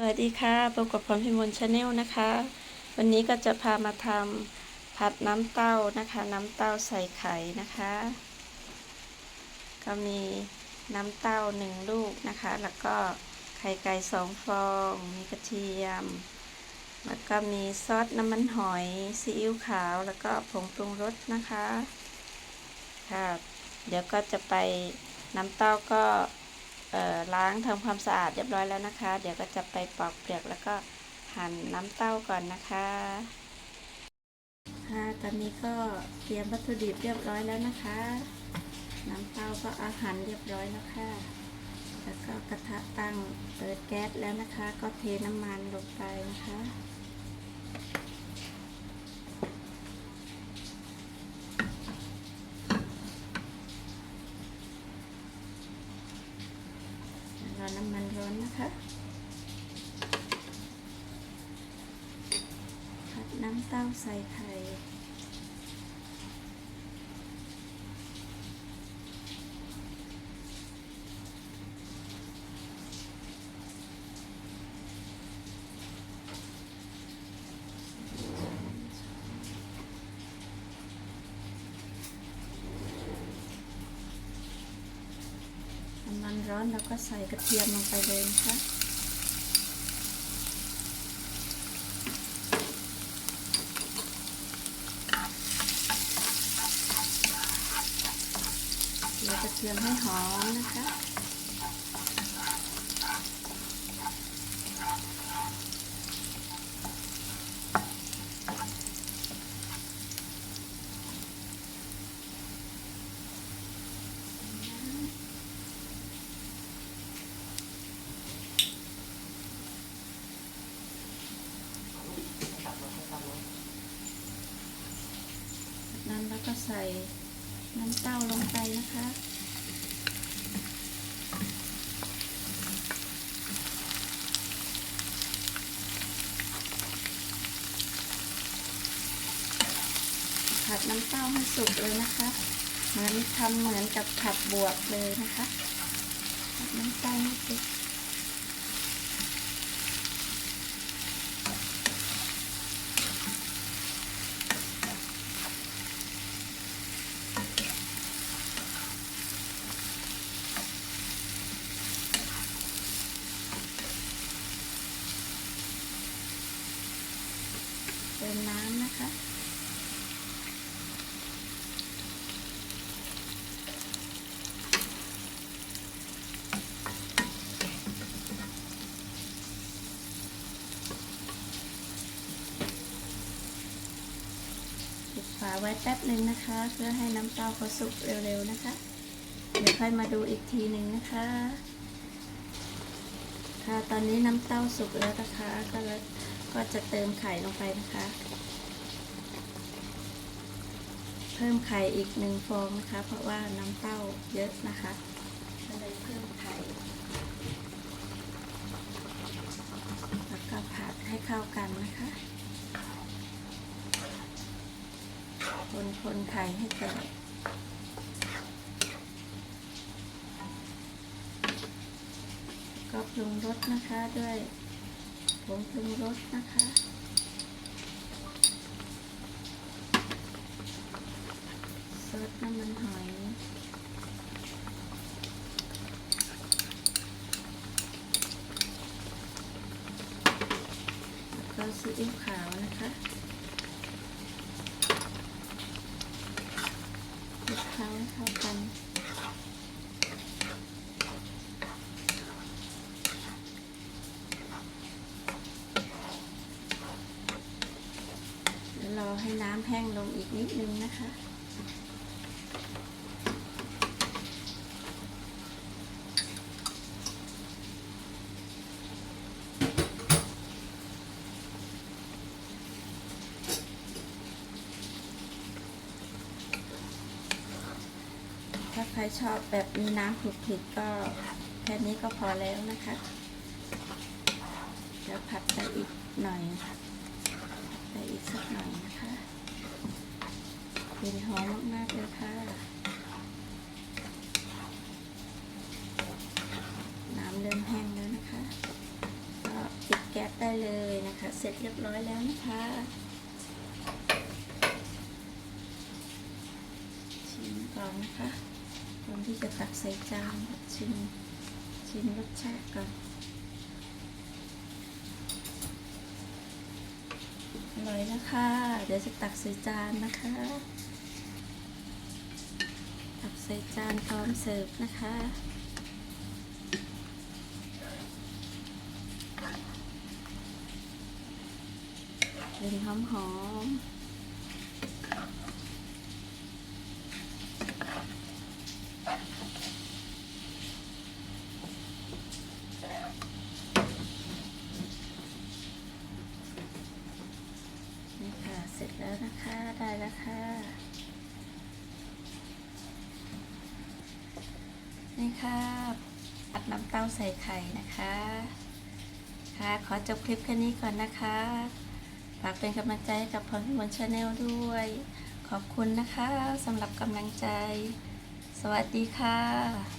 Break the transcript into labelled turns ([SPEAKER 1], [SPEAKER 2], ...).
[SPEAKER 1] สวัสดีค่ะพบกับพรพิมลชาแนลนะคะ วันนี้ก็จะพามาทำผัดน้ำเต้านะคะ น้ำเต้าใส่ไข่นะคะ ก็มีน้ำเต้าหนึ่งลูกนะคะ แล้วก็ไข่ไก่สองฟอง มีกระเทียม แล้วก็มีซอสน้ำมันหอยซีอิ๊วขาว แล้วก็ผงปรุงรสนะคะค่ะเดี๋ยวก็จะไปน้ำเต้าก็ ล้างทำความสะอาดเรียบร้อยแล้วนะคะ เดี๋ยวก็จะไปปอกเปลือกแล้วก็หั่นน้ำเต้าก่อนนะคะค่ะตอนนี้ก็เตรียมวัตถุดิบเรียบร้อยแล้วนะคะ น้ำเต้าก็อาหารเรียบร้อยแล้วค่ะ แล้วก็กระทะตั้งเปิดแก๊สแล้วนะคะ ก็เทน้ำมันลงไปนะคะ รอน้ำมันร้อนนะคะผัดน้ำเต้าใส่ไข่ ร้อนแล้วก็ใส่กระเทียมลงไปเลยนะคะเรากระเทียมให้หอมนะคะ จากนั้นแล้วก็ ใส่น้ำเต้าลงไปนะคะ ผัดน้ำเต้าให้สุกเลยนะคะ เหมือนทำเหมือนกับผัดบวบเลยนะคะ ผัดน้ำเต้าให้สุก เติมน้ำนะคะ ปิดฝาไว้แป๊บหนึ่งนะคะ เพื่อให้น้ำเต้าเขาสุกเร็วๆนะคะ เดี๋ยวค่อยมาดูอีกทีหนึ่งนะคะค่ะตอนนี้น้ำเต้าสุกแล้วนะคะก็เลย ก็จะเติมไข่ลงไปนะคะ เพิ่มไข่อีกหนึ่งฟองนะคะ เพราะว่าน้ำเต้าเยอะนะคะก็เลยเพิ่มไข่ แล้วก็ผัดให้เข้ากันนะคะคนคนไข่ให้แตกก็ปรุงรสนะคะด้วย ผงปรุงรสนะคะ ซอสน้ำมันหอยแล้วก็ซีอิ๊วขาวนะคะคลุกเคล้าให้เข้ากัน เดี๋ยวรอ ให้น้ำแห้งลงอีกนิดนึงนะคะ ถ้าใครชอบแบบมีน้ำผุดผิดก็แค่นี้ก็พอแล้วนะคะ เดี๋ยวผัดไปอีกหน่อย ไปอีกสักหน่อยนะคะกลิ่นหอมมากๆเลยค่ะ น้ำเริ่มแห้งแล้วนะคะ ก็ปิดแก๊สได้เลยนะคะ เสร็จเรียบร้อยแล้วนะคะชิมก่อนนะคะก่อนที่จะตักใส่จานชิมชิมรสชาติก่อน อร่อยนะคะเดี๋ยวจะตักใส่จานนะคะ ตักใส่จานพร้อมเสิร์ฟนะคะกลิ่นหอมหอมนี่ค่ะ เสร็จแล้วนะคะ ได้แล้วค่ะ นี่ค่ะ อัดน้ำเต้าใส่ไข่นะคะ ค่ะ ขอจบคลิปแค่นี้ก่อนนะคะ ฝากเป็นกำลังใจกับพรพิมลชาแนลด้วย ขอบคุณนะคะสำหรับกำลังใจ สวัสดีค่ะ